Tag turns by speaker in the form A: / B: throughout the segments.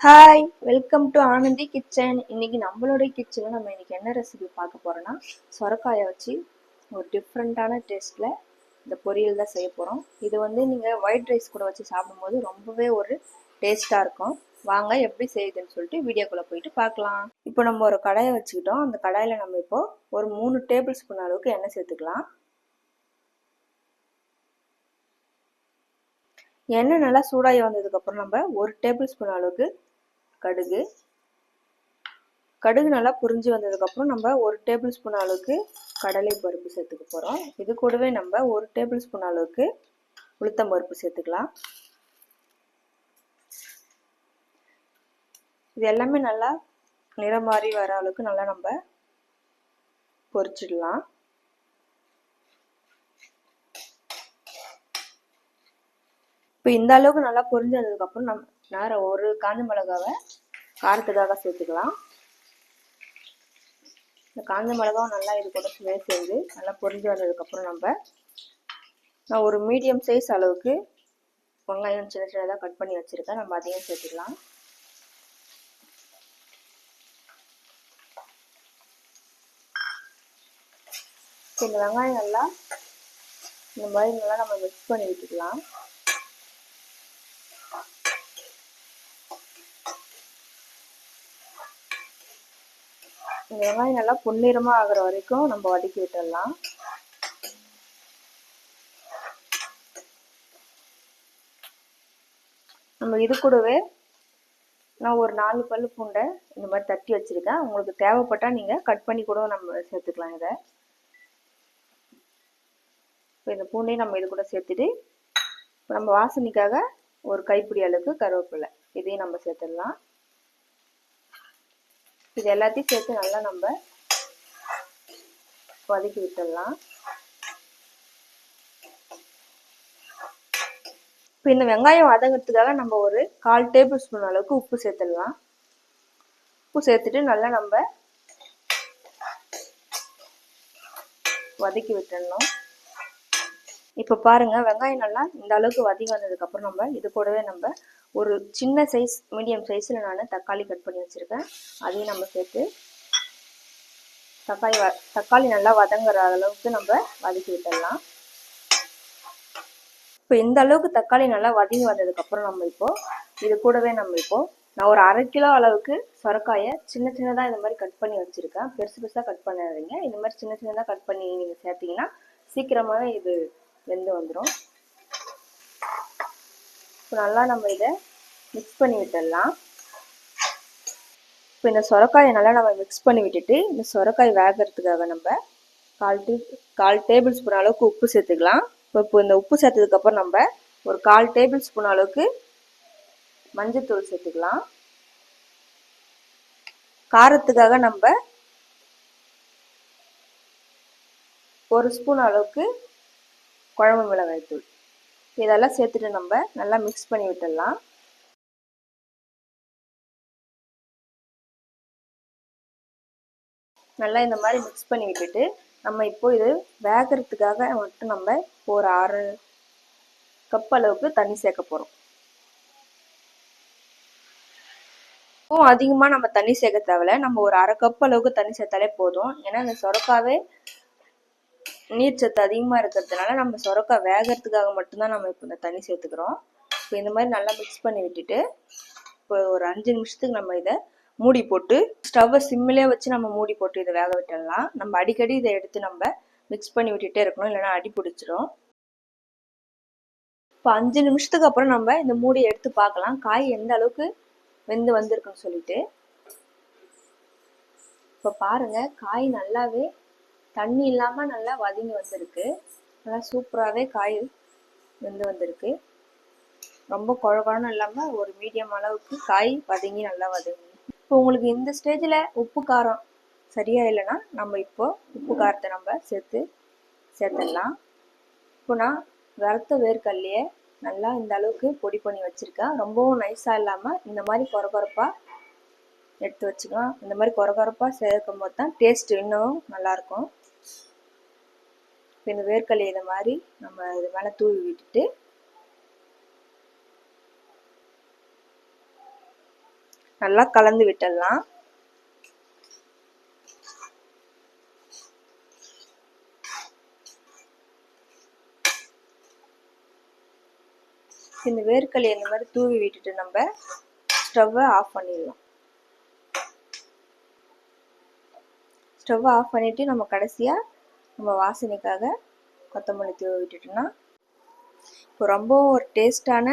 A: Hi welcome to Anandhi kitchen இன்னைக்கு நம்மளுடைய கிச்சனில் நம்ம இன்னைக்கு என்ன ரெசிபி பார்க்க போகிறோன்னா சொரக்காயை வச்சு ஒரு டிஃப்ரெண்ட்டான டேஸ்ட்டில் இந்த பொரியல் தான் செய்ய போகிறோம் இது வந்து நீங்கள் ஒயிட் ரைஸ் கூட வச்சு சாப்பிடும்போது ரொம்பவே ஒரு டேஸ்ட்டாக இருக்கும். வாங்க எப்படி செய்யுதுன்னு சொல்லிட்டு வீடியோக்குள்ளே போயிட்டு பார்க்கலாம். இப்போ நம்ம ஒரு கடாயை வச்சுக்கிட்டோம். அந்த கடாயில் நம்ம இப்போது ஒரு மூணு டேபிள் ஸ்பூன் அளவுக்கு எண்ணெய் சேர்த்துக்கலாம். எண்ணெய் நல்லா சூடாகி வந்ததுக்கப்புறம் நம்ம ஒரு டேபிள் ஸ்பூன் அளவுக்கு கடுகு. கடுகு நல்லா புரிஞ்சு வந்ததுக்கப்புறம் நம்ம ஒரு டேபிள் ஸ்பூன் அளவுக்கு கடலை பருப்பு சேர்த்துக்க போகிறோம் இது கூடவே நம்ம ஒரு டேபிள் ஸ்பூன் அளவுக்கு உளுத்தம் பருப்பு சேர்த்துக்கலாம். இது எல்லாமே நல்லா நிறம் மாறி வர அளவுக்கு நல்லா நம்ம பொரிச்சிடலாம். இப்போ இந்த அளவுக்கு நல்லா பொரிஞ்சதுக்கப்புறம் நம்ம நேரம் ஒரு காஞ்ச மிளகாவை காரத்துக்காக சேர்த்துக்கலாம். இந்த காஞ்ச மிளகாவும் நல்லா இது கூட சுவை சேர்ந்து நல்லா பொரிஞ்சு வந்ததுக்கப்புறம் நம்ம நான் ஒரு மீடியம் சைஸ் அளவுக்கு வெங்காயம் சின்ன சின்னதாக கட் பண்ணி வச்சுருக்கேன். நம்ம அதையும் சேர்த்துக்கலாம். இந்த வெங்காயம் நல்லா இந்த மாதிரி நல்லா நம்ம மிக்ஸ் பண்ணி விட்டுக்கலாம். இந்த வெங்காயம் நல்லா பொன்னிறமாக ஆகிற வரைக்கும் நம்ம வதக்கி விட்டுடலாம். நம்ம இது கூடவே நான் ஒரு நாலு பல் பூண்டை இந்த மாதிரி தட்டி வச்சுருக்கேன். உங்களுக்கு தேவைப்பட்டால் நீங்கள் கட் பண்ணி கூட நம்ம சேர்த்துக்கலாம் இதை. இப்போ இந்த பூண்டையும் நம்ம இது கூட சேர்த்துட்டு இப்போ நம்ம வாசனைக்காக ஒரு கைப்பிடி அளவுக்கு கருவேப்பிலை இதையும் நம்ம சேர்த்துடலாம். இது எல்லாத்தையும் சேர்த்து நல்லா நம்ம வதக்கி விட்டுடலாம். இப்போ இந்த வெங்காயம் வதங்கிறதுக்காக நம்ம ஒரு கால் டேபிள் ஸ்பூன் அளவுக்கு உப்பு சேர்த்துடலாம். உப்பு சேர்த்துட்டு நல்லா நம்ம வதக்கி விட்டுடணும். இப்போ பாருங்க வெங்காயம் நல்லா இந்த அளவுக்கு வதங்கி வந்ததுக்கப்புறம் நம்ம இது கூடவே நம்ம ஒரு சின்ன சைஸ் மீடியம் சைஸில் நான் தக்காளி கட் பண்ணி வச்சுருக்கேன். அதையும் நம்ம சேர்த்து தக்காளி வ தக்காளி நல்லா வதங்குற அளவுக்கு நம்ம வதக்கி விட்டுடலாம். இப்போ இந்த அளவுக்கு தக்காளி நல்லா வதங்கி வந்ததுக்கப்புறம் நம்ம இப்போது இது கூடவே நம்ம இப்போது நான் ஒரு அரை கிலோ அளவுக்கு சொரக்காயை சின்ன சின்னதாக இந்த மாதிரி கட் பண்ணி வச்சுருக்கேன். பெருசு பெருசாக கட் பண்ணாதீங்க. இந்த மாதிரி சின்ன சின்னதாக கட் பண்ணி நீங்கள் சேர்த்திங்கன்னா சீக்கிரமாகவே இது வெந்து வந்துடும் இப்போ நல்லா நம்ம இதை மிக்ஸ் பண்ணி விட்டுடலாம். இப்போ இந்த சொரக்காயை நல்லா நம்ம மிக்ஸ் பண்ணி விட்டுட்டு இந்த சொரக்காய் வேகிறதுக்காக நம்ம கால் டீ கால் டேபிள் ஸ்பூன் அளவுக்கு உப்பு சேர்த்துக்கலாம். இப்போ இப்போ இந்த உப்பு சேர்த்ததுக்கப்புறம் நம்ம ஒரு கால் டேபிள் ஸ்பூன் அளவுக்கு மஞ்சத்தூள் சேர்த்துக்கலாம். காரத்துக்காக நம்ம ஒரு ஸ்பூன் அளவுக்கு குழம்பு மிளகாய் தூள் இதெல்லாம் சேர்த்துட்டு நம்ம நல்லா மிக்ஸ் பண்ணி விட்டுடலாம். நல்லா இந்த மாதிரி மிக்ஸ் பண்ணி விட்டுட்டு நம்ம இப்போ இது வேகிறதுக்காக மட்டும் நம்ம ஒரு ஆறு கப் அளவுக்கு தண்ணி சேர்க்க போகிறோம் இப்போவும் அதிகமாக நம்ம தண்ணி சேர்க்க தேவையில்ல. நம்ம ஒரு அரை கப் அளவுக்கு தண்ணி சேர்த்தாலே போதும். ஏன்னா இந்த சொரக்காவே நீர் சத்து அதிகமாக இருக்கிறதுனால நம்ம சொரக்காய் வேகிறதுக்காக மட்டும்தான் நம்ம இப்போ இந்த தண்ணி சேர்த்துக்கிறோம். இப்போ இந்த மாதிரி நல்லா மிக்ஸ் பண்ணி விட்டுட்டு இப்போ ஒரு அஞ்சு நிமிஷத்துக்கு நம்ம இதை மூடி போட்டு ஸ்டவ்வை சிம்மிலே வச்சு நம்ம மூடி போட்டு இதை வேக விட்டுடலாம். நம்ம அடிக்கடி இதை எடுத்து நம்ம மிக்ஸ் பண்ணி விட்டுட்டே இருக்கணும் இல்லைன்னா அடி பிடிச்சிரும். இப்போ அஞ்சு நிமிஷத்துக்கு அப்புறம் நம்ம இந்த மூடியை எடுத்து பார்க்கலாம். காய் எந்த அளவுக்கு வெந்து வந்திருக்குன்னு சொல்லிட்டு. இப்போ பாருங்க காய் நல்லாவே தண்ணி இல்லாமல் நல்லா வதங்கி வந்திருக்கு. நல்லா சூப்பராகவே காய் வெந்து வந்திருக்கு. ரொம்ப குழ குழன்னு இல்லாமல் ஒரு மீடியம் அளவுக்கு காய் வதங்கி நல்லா வதங்கி. இப்போ உங்களுக்கு இந்த ஸ்டேஜில் உப்பு காரம் சரியாக இல்லைன்னா நம்ம இப்போ உப்பு காரத்தை நம்ம சேர்த்து சேர்த்துடலாம். இப்போ நான் வறுத்த வேர்க்கல்லையே நல்லா இந்த அளவுக்கு பொடி பண்ணி வச்சுருக்கேன். ரொம்பவும் நைஸாக இல்லாமல் இந்த மாதிரி குறகுறப்பாக எடுத்து வச்சுக்கலாம். இந்த மாதிரி குறகுறப்பாக சேர்க்கும் போது தான் டேஸ்ட் இன்னும் நல்லாயிருக்கும் இந்த வேர்க்கடலை இதை மாதிரி நம்ம இது மேலே தூவி விட்டுட்டு நல்லா கலந்து விட்டுடலாம். இந்த வேர்க்கலையை இந்த மாதிரி தூவி விட்டுட்டு நம்ம ஸ்டவ்வை ஆஃப் பண்ணிடலாம். ஸ்டவ்வை ஆஃப் பண்ணிவிட்டு நம்ம கடைசியாக நம்ம வாசனைக்காக கொத்தமல்லி தூவி விட்டுட்டோம்னா இப்போ ரொம்ப ஒரு டேஸ்டான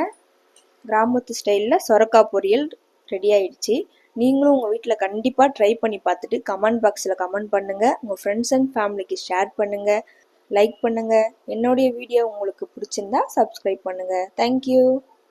A: கிராமத்து ஸ்டைலில் சொரக்காய் பொரியல் ரெடி ஆயிடுச்சு. நீங்களும் உங்கள் வீட்டில் கண்டிப்பாக ட்ரை பண்ணி பார்த்துட்டு கமெண்ட் பாக்ஸில் கமெண்ட் பண்ணுங்கள் உங்கள் ஃப்ரெண்ட்ஸ் அண்ட் ஃபேமிலிக்கு ஷேர் பண்ணுங்கள் லைக் பண்ணுங்கள் என்னுடைய வீடியோ உங்களுக்கு பிடிச்சிருந்தா சப்ஸ்கிரைப் பண்ணுங்கள் தேங்க்யூ